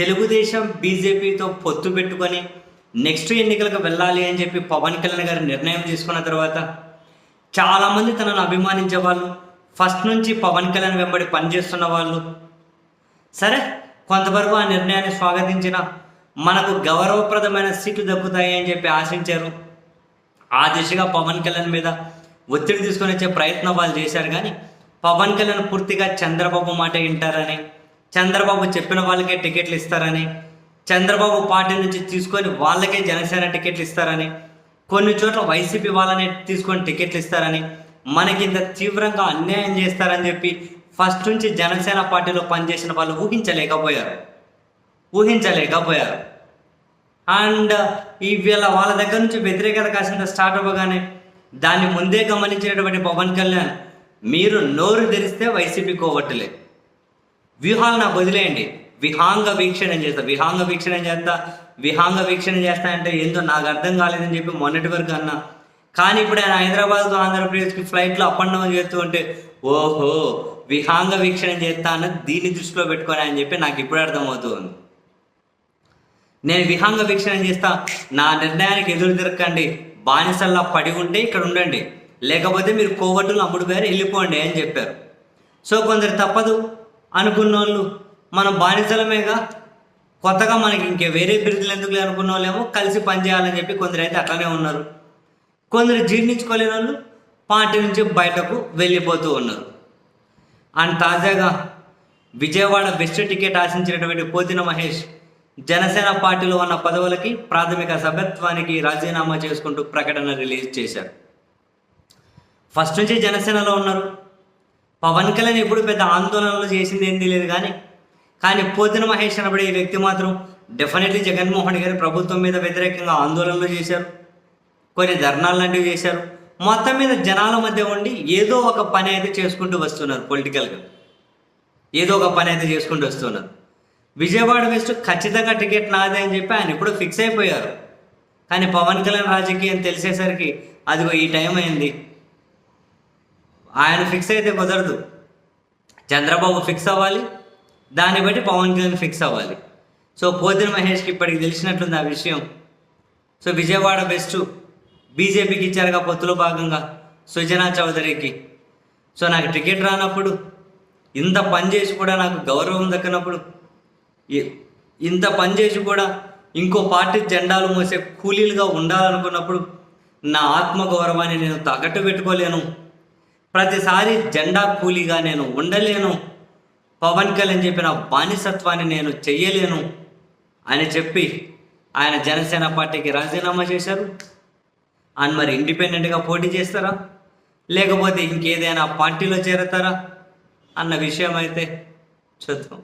తెలుగుదేశం బీజేపీతో పొత్తు పెట్టుకొని నెక్స్ట్ ఎన్నికలకు వెళ్ళాలి అని చెప్పి పవన్ కళ్యాణ్ గారు నిర్ణయం తీసుకున్న తర్వాత చాలామంది తనను అభిమానించే వాళ్ళు ఫస్ట్ నుంచి పవన్ కళ్యాణ్ వెంబడి పనిచేస్తున్న వాళ్ళు. సరే కొంతవరకు ఆ నిర్ణయాన్ని స్వాగతించిన మనకు గౌరవప్రదమైన సీట్లు దక్కుతాయి అని చెప్పి ఆశించారు. ఆ దిశగా పవన్ కళ్యాణ్ మీద ఒత్తిడి తీసుకొని వచ్చే ప్రయత్నం వాళ్ళు చేశారు. కానీ పవన్ కళ్యాణ్ పూర్తిగా చంద్రబాబు మాట వింటారని చంద్రబాబు చెప్పిన వాళ్ళకే టికెట్లు ఇస్తారని చంద్రబాబు పార్టీ నుంచి తీసుకొని వాళ్ళకే జనసేన టికెట్లు ఇస్తారని కొన్ని చోట్ల వైసీపీ వాళ్ళనే తీసుకొని టికెట్లు ఇస్తారని మనకి ఇంత తీవ్రంగా అన్యాయం చేస్తారని చెప్పి ఫస్ట్ నుంచి జనసేన పార్టీలో పనిచేసిన వాళ్ళు ఊహించలేకపోయారు. ఊహించలేకపోయారు. అండ్ ఈ వీళ్ళ వాళ్ళ దగ్గర నుంచి వ్యతిరేకత కాసింత స్టార్ట్ అవ్వగానే దాన్ని ముందే గమనించినటువంటి పవన్ కళ్యాణ్ మీరు నోరు తెరిస్తే వైసీపీ కోవట్టులే వ్యూహాలు నాకు వదిలేయండి విహాంగ వీక్షణ చేస్తా. విహాంగ వీక్షణ చేస్తా. విహాంగ వీక్షణ చేస్తా అంటే ఏందో నాకు అర్థం కాలేదని చెప్పి మొన్నటి వరకు అన్నా. కానీ ఇప్పుడు ఆయన హైదరాబాద్కు ఆంధ్రప్రదేశ్కి ఫ్లైట్లో అప్ అండ్ డౌన్ చేస్తూ ఉంటే ఓహో విహాంగ వీక్షణ చేస్తా అన్నది దీన్ని దృష్టిలో పెట్టుకొని అని చెప్పి నాకు ఇప్పుడు అర్థమవుతుంది. నేను విహాంగ వీక్షణ చేస్తా. నా నిర్ణయానికి ఎదురు తిరగండి బానిసల్లా పడి ఉంటే ఇక్కడ ఉండండి. లేకపోతే మీరు కోవట్టులు అమ్ముడు పేరు వెళ్ళిపోండి అని చెప్పారు. సో కొందరు తప్పదు. అనుకున్న వాళ్ళు మన బానిసలమేగా? కొత్తగా మనకి ఇంకే వేరే బిరుదులు ఎందుకు అనుకున్న వాళ్ళేమో కలిసి పనిచేయాలని చెప్పి కొందరు అయితే అట్లనే ఉన్నారు. కొందరు జీర్ణించుకోలేని వాళ్ళు పార్టీ నుంచి బయటకు వెళ్ళిపోతూ ఉన్నారు. అండ్ తాజాగా విజయవాడ బెస్ట్ టికెట్ ఆశించినటువంటి పోతిన మహేష్ జనసేన పార్టీలో ఉన్న పదవులకి ప్రాథమిక సభ్యత్వానికి రాజీనామా చేసుకుంటూ ప్రకటన రిలీజ్ చేశారు. ఫస్ట్ నుంచి జనసేనలో ఉన్నారు. పవన్ కళ్యాణ్ ఎప్పుడు పెద్ద ఆందోళనలు చేసింది ఏం తెలియదు కానీ కానీ పోతిన మహేష్ అనబడే ఈ వ్యక్తి మాత్రం డెఫినెట్లీ జగన్మోహన్ గారి ప్రభుత్వం మీద వ్యతిరేకంగా ఆందోళనలు చేశారు. కొన్ని ధర్నాలు లాంటివి చేశారు. మొత్తం మీద జనాల మధ్య ఉండి ఏదో ఒక పని అయితే చేసుకుంటూ వస్తున్నారు పొలిటికల్గా ఏదో ఒక పని అయితే చేసుకుంటూ వస్తున్నారు. విజయవాడ వెస్ట్ ఖచ్చితంగా టికెట్ నాదే అని చెప్పి ఆయన ఇప్పుడు ఫిక్స్ అయిపోయారు. కానీ పవన్ కళ్యాణ్ రాజకీయం తెలిసేసరికి అదిగో ఈ టైం అయింది. ఆయన ఫిక్స్ అయితే కుదరదు. చంద్రబాబు ఫిక్స్ అవ్వాలి. దాన్ని బట్టి పవన్ కళ్యాణ్ ఫిక్స్ అవ్వాలి. సో పోతిన మహేష్కి ఇప్పటికి తెలిసినట్లుంది ఆ విషయం. సో విజయవాడ బెస్ట్ బీజేపీకి ఇచ్చారుగా పొత్తులో భాగంగా సుజనా చౌదరికి. సో నాకు టికెట్ రానప్పుడు ఇంత పని చేసి కూడా నాకు గౌరవం దక్కినప్పుడు ఇంత పని చేసి కూడా ఇంకో పార్టీ జెండాలు మోసే కూలీలుగా ఉండాలనుకున్నప్పుడు నా ఆత్మగౌరవాన్ని నేను తగట్టు పెట్టుకోలేను. ప్రతిసారి జెండా కూలీగా నేను ఉండలేను. పవన్ కళ్యాణ్ చెప్పిన బానిసత్వాన్ని నేను చెయ్యలేను అని చెప్పి ఆయన జనసేన పార్టీకి రాజీనామా చేశారు. అండ్ మరి ఇండిపెండెంట్గా పోటీ చేస్తారా? లేకపోతే ఇంకేదైనా పార్టీలో చేరతారా? అన్న విషయం అయితే చూద్దాం.